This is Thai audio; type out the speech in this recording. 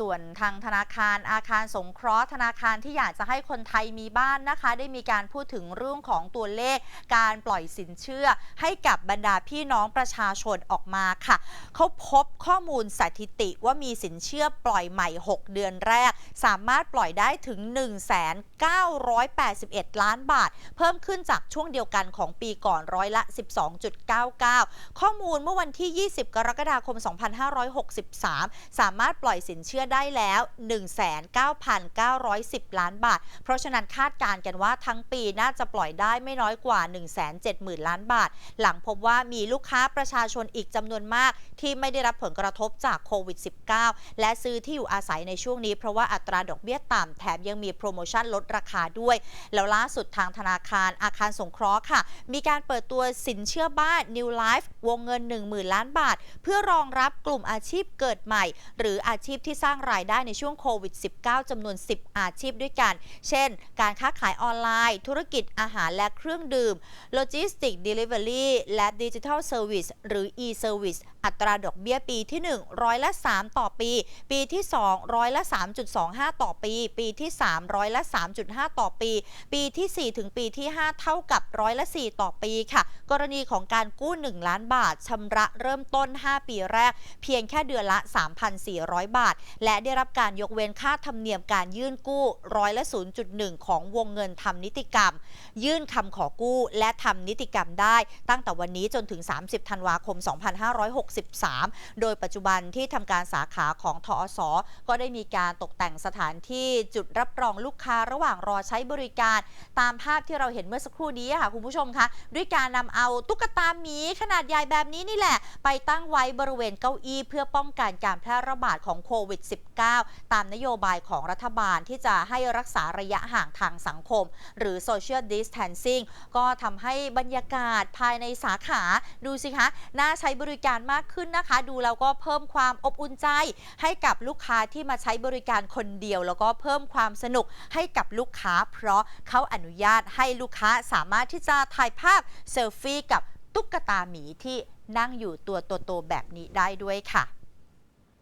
ส่วนทางธนาคารอาคารสงเคราะห์ธนาคารที่อยากจะให้คนไทยมีบ้านนะคะ ได้มีการพูดถึงเรื่องของตัวเลขการปล่อยสินเชื่อ ให้กับบรรดาพี่น้องประชาชนออกมาค่ะเขาพบข้อมูลสถิติว่ามีสินเชื่อปล่อยใหม่ 6 เดือนแรก สามารถปล่อยได้ถึง 1,981 ล้านบาท เพิ่มขึ้นจากช่วงเดียวกันของปีก่อนร้อยละ 12.99 ข้อมูลเมื่อวันที่ 20 กรกฎาคม 2563 สามารถปล่อยสินเชื่อได้แล้ว 19,910 ล้านบาท เพราะฉะนั้นคาดการณ์กันว่าทั้งปีน่าจะปล่อยได้ไม่น้อยกว่า 170,000 ล้านบาท หลังพบว่ามีลูกค้าประชาชนอีกจำนวนมากที่ไม่ได้รับผลกระทบจากโควิด -19 และซื้อที่อยู่อาศัยในช่วงนี้เพราะว่าอัตราดอกเบี้ยต่ำแถมยังมีโปรโมชั่นลดราคาด้วย แล้วล่าสุดทางธนาคารอาคารสงเคราะห์ค่ะ มีการเปิดตัวสินเชื่อบ้าน New Life วงเงิน 10,000 ล้านบาท เพื่อรองรับกลุ่มอาชีพเกิดใหม่ หรืออาชีพที่สร้างรายได้ในช่วงโควิด -19 จำนวน 10 อาชีพด้วยกัน เช่น การค้าขายออนไลน์ ธุรกิจอาหารและเครื่องดื่ม โลจิสติกเดลิเวอรี่และดิจิทัลเซอร์วิสหรือ e-service อัตราดอกเบี้ยปีที่ 1 ร้อยละ 3 ต่อปี ปีที่ 2 ร้อยละ 3.25 ต่อปี ปีที่ 3 ร้อยละ 3.5 ต่อปี ปีที่ 4 ถึงปีที่ 5 เท่ากับร้อยละ 4 ต่อปีค่ะ กรณีของการกู้ 1 ล้านบาทชำระเริ่มต้น 5 ปีแรก เพียงแค่เดือนละ 3,400 บาท และได้รับการยกเว้นค่าธรรมเนียมการยื่นกู้ร้อยละ 0.1 ของวงเงินทำนิติกรรม ยื่นคำขอกู้และทำนิติกรรมได้ ตั้งแต่วันนี้จนถึง 30 ธันวาคม2563 โดยปัจจุบันที่ทำการสาขาของทอสก็ได้มีการตกแต่งสถานที่จุดรับรองลูกค้าระหว่างรอใช้บริการ ตามภาพที่เราเห็นเมื่อสักครู่นี้ค่ะคุณผู้ชมคะด้วยการนำเอาตุ๊กตาหมีขนาดใหญ่แบบนี้นี่แหละ ไปตั้งไว้บริเวณเก้าอี้เพื่อป้องกันการแพร่ระบาดของโควิด -19 ตามนโยบายของรัฐบาลที่จะให้รักษาระยะห่างทางสังคม หรือ social distancing ก็ทำให้บรรยากาศภายในสาขาดูสิคะ น่าใช้บริการมากากขึ้นนะคะ ดูแล้วก็เพิ่มความอบอุ่นใจ ให้กับลูกค้าที่มาใช้บริการคนเดียว แล้วก็เพิ่มความสนุกให้กับลูกค้า เพราะเขาอนุญาตให้ลูกค้าสามารถที่จะถ่ายภาพเซลฟี่กับตุ๊กตาหมีที่นั่งอยู่ตัวโตๆแบบนี้ได้ด้วยค่ะ